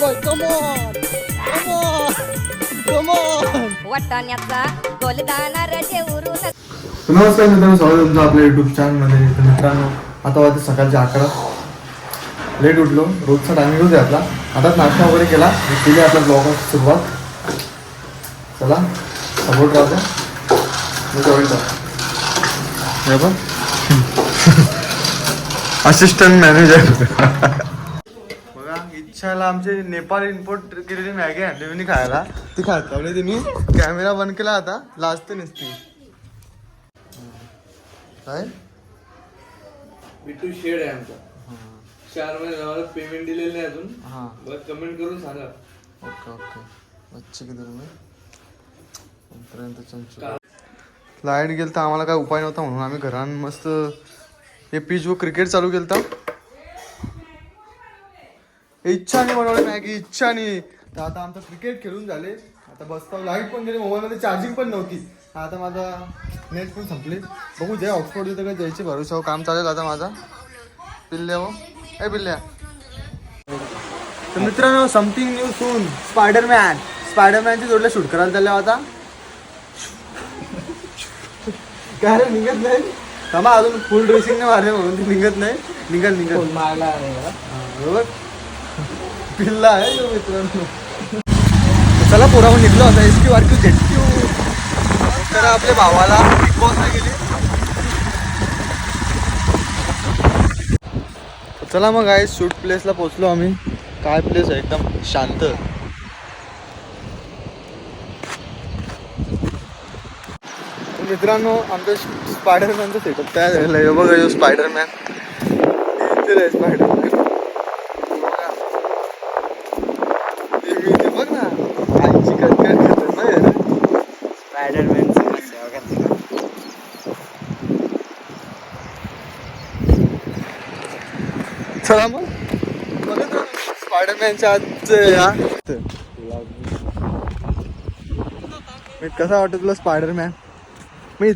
Boy boy come on come on come on वाटाण्याचा गोलदाना रजे उरून नमस्कार मित्रांनो स्वागत आहे तुमचं आपल्या युट्यूब चॅनलमध्ये तर मित्रांनो आता वाजते सकाळचे अकरा. लेट उठलो. रोजचा टायमिंग होते आपला. आता नाश्ता वगैरे केला. आणि केली आपल्या ब्लॉग सुरुवात. चला सपोर्ट राहतो. मी हे बघ. असिस्टंट मॅनेजर इच्छाला आमचे नेपाळ इम्पोर्ट केलेली मॅगी आणली मी खायला. ती खात त्यामुळे तिने कॅमेरा बंद केला आता लाजते नसती. काय? बिट्टू शेड आहे आमचा. चार महिने झालं पेमेंट दिलेलं नाही अजून. हां. कमेंट करून सांगा. Okay okay. अच्छे किती तुम्ही लाइट गेलं तर आम्हाला काय उपाय नव्हता म्हणून आम्ही घरान मस्त हे पीच व क्रिकेट चालू केलं तर इच्छाने बनवले मॅगी इच्छाने. तर आता आमचं क्रिकेट खेळून झाले. आता बसता लाइट पण गेली. मोबाईलमध्ये चार्जिंग पण नव्हती. आता माझा नेट पण संपले. बघू जे ऑक्सफोर्ड तिथं काय जायचे भरोसा काम चालेल आता माझा? पिल्ल्या हो. ए पिल्ल्या तर मित्रांनो समथिंग न्यू सून स्पायडरमॅन स्पायडरमॅनची जोडला शूट करायला चालल्या आता. काय रे निघत नाही? थांबा अजून फुल ड्रेसिंग नाही मारले म्हणून ती निघत नाही. निघल निघल. मारला बरोबर? पिल्ला आहे तो मित्रांनो. चला पोराहून निघलो होता S Q R Q Z Q. तर आपल्या भावाला बिग बॉसला गेले. चला मग आहे शूट प्लेसला पोचलो आम्ही. काय प्लेस आहे? एकदम शांत. मित्रांनो आमचं स्पायडरमॅनचं सेटअप तयार झालेलं आहे. बघा यो स्पायडरमॅन स्पायडरमॅन ते मी ते बघ ना आईची कटकट करतात ना यार. चला मग बघत. स्पायडरमॅनच्या या मी कसा वाटत तुला स्पायडरमॅन मी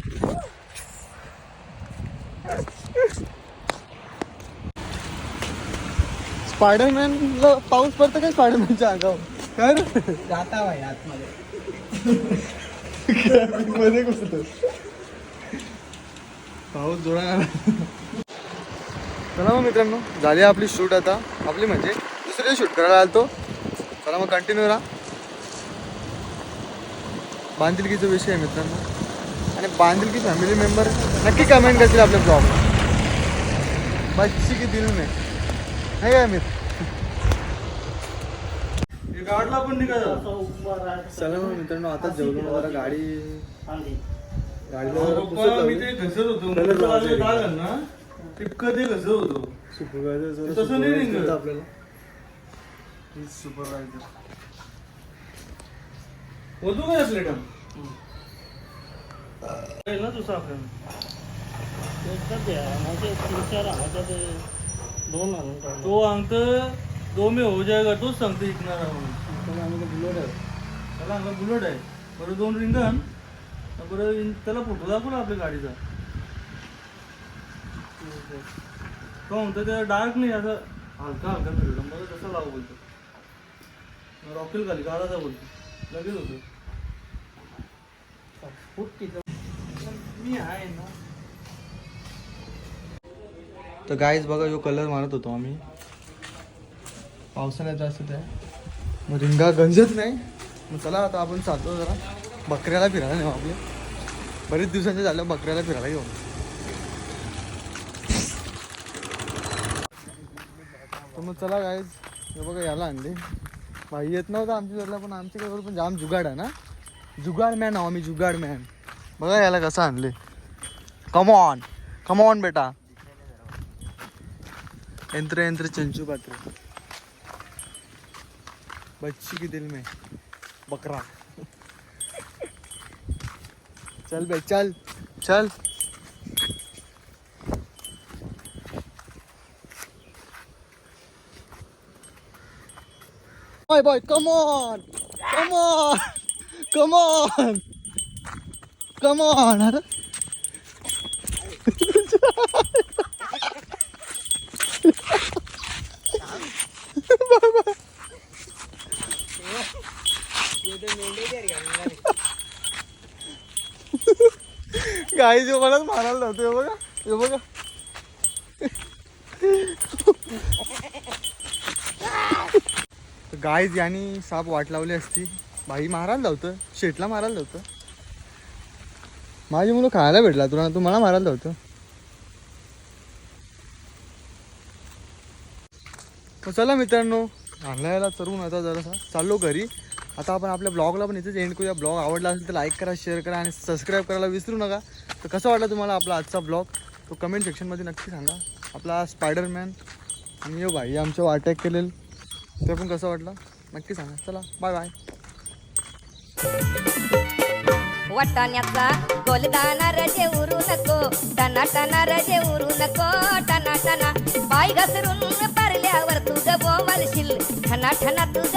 स्पायडरमॅनला पाऊस पडतो काय स्पायडरमॅनच्या अंगावर काय रे? जाता भाई आतमध्ये मध्ये पाऊस जोडा चला मग मित्रांनो झाली आपली शूट आता. आपली म्हणजे दुसरी शूट करायला आलतो. चला मग कंटिन्यू राहा बांधिलकीचा विषय आहे मित्रांनो. आणि बांधिलकी फॅमिली मेंबर नक्की कमेंट करतील आपल्या ब्लॉग बच्ची की दिल में नाही काय मित्र गाडला पण निघाला चला मग मित्रांनो आता जेवलो जरा गाडी गाडीला मी. ते घसर होतो. ना. टिपकं ते घसर होतो. सुपरवायझर तसं नाही निघत. आपल्याला. supervisor. होतो काय प्लेट ना तुझा आपल्याला. तो अंक दो में हो जाएगा तोच सांगतो इकणार म्हणून बुलेट आहे त्याला अंगा बुलेट आहे बरं दोन रिंगण बरं इन- त्याला फोटो दाखव ना आपल्या गाडीचा। तो म्हणतो त्या डार्क नाही असं हलका हलका फिरवलं मला कसं लावू बोलतो. रॉकेल खाली काढायचा बोलतो. लगेच होतो. मी आहे ना. तर गाईज बघा जो कलर मारत होतो आम्ही. पावसाळ्यात जास्त ते मग रिंगा गंजत नाही. मग चला आता आपण चालतो जरा. बकऱ्याला फिरायला नेऊ आपले. बरेच दिवसांचे झालं बकऱ्याला फिरायला येऊ. तर मग चला काय हे बघा याला आणले. भाई येत नव्हता आमच्या पण आमच्याकडे पण जाम जुगाड आहे ना. जुगाड मॅन आहो आम्ही जुगाड मॅन बघा याला कसं आणले. कमॉन कमॉन बेटा. यंत्र यंत्र चंचू पात्र. बच्ची के दिल में बकरा। चल भाई चल। चल। Bye bye come on come on come on come on अरे। गाई जो मलाच मारायला लावतो बघा हे बघा. गाईज यांनी साप वाट लावली असती. बाई मारायला लावतं शेटला मारायला लावतं. माझी मुलं खायला भेटला तुला तू मला मारायला लावतं. तर चला मित्रांनो आणलायला चरून आता जरासा. चाललो घरी. आता आपण आपल्या ब्लॉगला पण इथेच एंड करूया. ब्लॉग आवडला असेल तर लाईक करा शेअर करा आणि सबस्क्राईब करायला विसरू नका. तर कसं वाटलं तुम्हाला आपला आजचा ब्लॉग? तो कमेंट सेक्शनमध्ये नक्की सांगा. आपला स्पायडरमॅन आणि यो भाई आमच्यावर अटॅक केलेलं. ते पण कसं वाटलं? नक्की सांगा. चला बाय बाय वाटाण्याचा गोलदाना रजे उरू नको. टना टना रजे उरू नको. टना टना पाय घसरून पारल्यावर तुझं बोमलशील ठना ठना तुझं